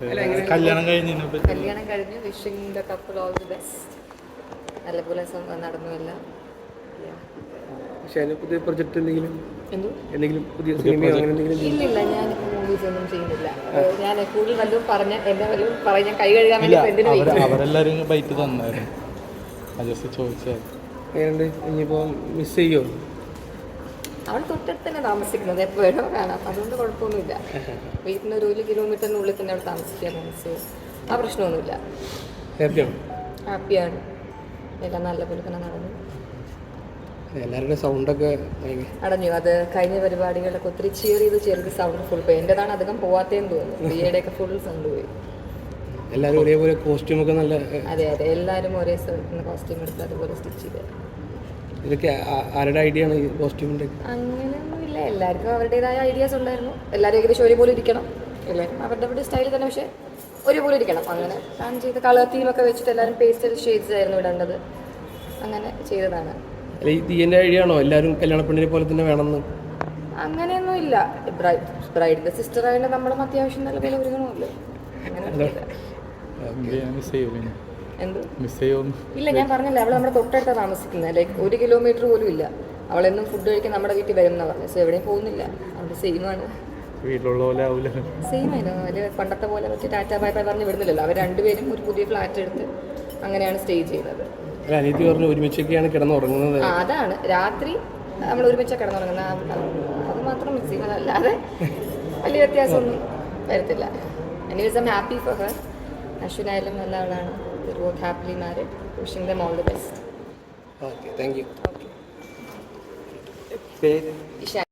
കല്യാണം കഴിഞ്ഞു കല്യാണം കഴിഞ്ഞു wishing the couple all the best നല്ലപോലെ നടന്നു എല്ലാം പുതിയ പ്രൊജക്ട് എന്തെങ്കിലും? എന്തോ? എന്തെങ്കിലും പുതിയ സിനിമയോ അങ്ങനെ എന്തെങ്കിലും? ഇല്ലില്ല ഞാൻ മൂവീസ് ഒന്നും ചെയ്യുന്നില്ല. ഞാൻ കൂടുതൽ വല്ലതും പറഞ്ഞ എന്നെ വല്ലതും പറഞ്ഞ ഞാൻ കൈ കഴുകാൻ വേണ്ടി അവരെല്ലാരും ബൈറ്റ് തന്നായിരുന്നു. ചോദിച്ചാൽ ഇനിയിപ്പോ മിസ് ചെയ്യോ? അവൾ തൊട്ടടുത്ത് തന്നെ താമസിക്കുന്നത് എപ്പോഴും കാണാം അതുകൊണ്ട് കുഴപ്പമൊന്നുമില്ല. വീട്ടിന് ഒരു ഒരു കിലോമീറ്ററിനുള്ളിൽ തന്നെ അവൾ താമസിക്കാൻ താമസിച്ചു ആ പ്രശ്നമൊന്നുമില്ല. ഹാപ്പിയാണ് എല്ലാം നല്ലപോലെ തന്നെ നടന്നു. എല്ലാവരുടെ സൗണ്ടൊക്കെ അടഞ്ഞു. അത് കഴിഞ്ഞ പരിപാടികളിലൊക്കെ ഒത്തിരി ചിയർ ചെയ്ത് ചെയ്ത് സൗണ്ട് ഫുൾ പോയി. എന്റെതാണ് അധികം പോവാത്തേന്ന് തോന്നുന്നു. ബിയുടെ ഫുൾ സൗണ്ട് പോയി. എല്ലാവരും ഒരേപോലെ കോസ്റ്റ്യൂമൊക്കെ നല്ല അതെ അതെ. എല്ലാവരും ഒരേ കോസ്റ്റ്യൂം എടുത്ത് അതുപോലെ സ്റ്റിച്ച് ചെയ്ത്. ഇതൊക്കെ ആരുടെ ഐഡിയ ആണ് ഈ കോസ്റ്റ്യൂമിന്റെ അങ്ങനെയൊന്നുമില്ല എല്ലാവർക്കും അവരുടേതായ ഐഡിയാസ് ഉണ്ടായിരുന്നു. എല്ലാവരും ഏകദേശം ഒരുപോലെ ഇരിക്കണം എല്ലാവരും അവരുടെ അവരുടെ സ്റ്റൈലിൽ തന്നെ പക്ഷേ ഒരുപോലെ ഇരിക്കണം. അങ്ങനെ പ്ലാൻ ചെയ്ത് കളർ തീമൊക്കെ വെച്ചിട്ട് എല്ലാവരും പേസ്റ്റൽ ഷെയ്ഡ്സ് ആയിരുന്നു ഇടേണ്ടത്. അങ്ങനെ ചെയ്തതാണ്. അല്ല ഈ തീയന്റെ ഐഡിയ ആണോ? എല്ലാവരും കല്യാണപ്പെണ്ണിനെ പോലെ തന്നെ വേണമെന്ന്? അങ്ങനെയൊന്നും ഇല്ല ബ്രൈഡ് ബ്രൈഡിന്റെ സിസ്റ്റർ ആയതുകൊണ്ട് നമ്മളും അത്യാവശ്യം നല്ലപോലെ ഒരുങ്ങണമല്ലോ. അങ്ങനെ എന്ത്? മിസ് ഇല്ല ഞാൻ പറഞ്ഞില്ല അവൾ നമ്മുടെ തൊട്ടടുത്ത താമസിക്കുന്നത് ലൈക്ക് ഒരു കിലോമീറ്റർ പോലും ഇല്ല. അവളെന്നും ഫുഡ് കഴിക്കാൻ നമ്മുടെ വീട്ടിൽ വരും എന്നാണ് പറഞ്ഞത് സോ എവിടെയും പോകുന്നില്ല. അവിടെ സെയിം ആണ്. വീട്ടിലുള്ള പോലെ സെയിം ആയിരുന്നു അവർ പണ്ടത്തെ പോലെ വെച്ച് ടാറ്റ ബൈ ബൈ പറഞ്ഞ് വിടുന്നില്ലല്ലോ. അവർ രണ്ടുപേരും ഒരു പുതിയ ഫ്ലാറ്റ് എടുത്ത് അങ്ങനെയാണ് സ്റ്റേ ചെയ്യുന്നത്. അനിയത്തി പറഞ്ഞു ഒരുമിച്ചൊക്കെയാണ് കിടന്നുറങ്ങുന്നത്. അതാണ്. രാത്രി നമ്മൾ ഒരുമിച്ച് കിടന്നുറങ്ങുന്ന. ആ- അത് മാത്രം മിസ് ചെയ്യുന്നത്. അല്ലാതെ വലിയ വ്യത്യാസമൊന്നും വരത്തില്ല. Anyways I'm happy for her അശ്വിനായാലും നല്ല ആളാണ്. will work happily married. Wishing them all the best. Okay, thank you. Okay. Faith.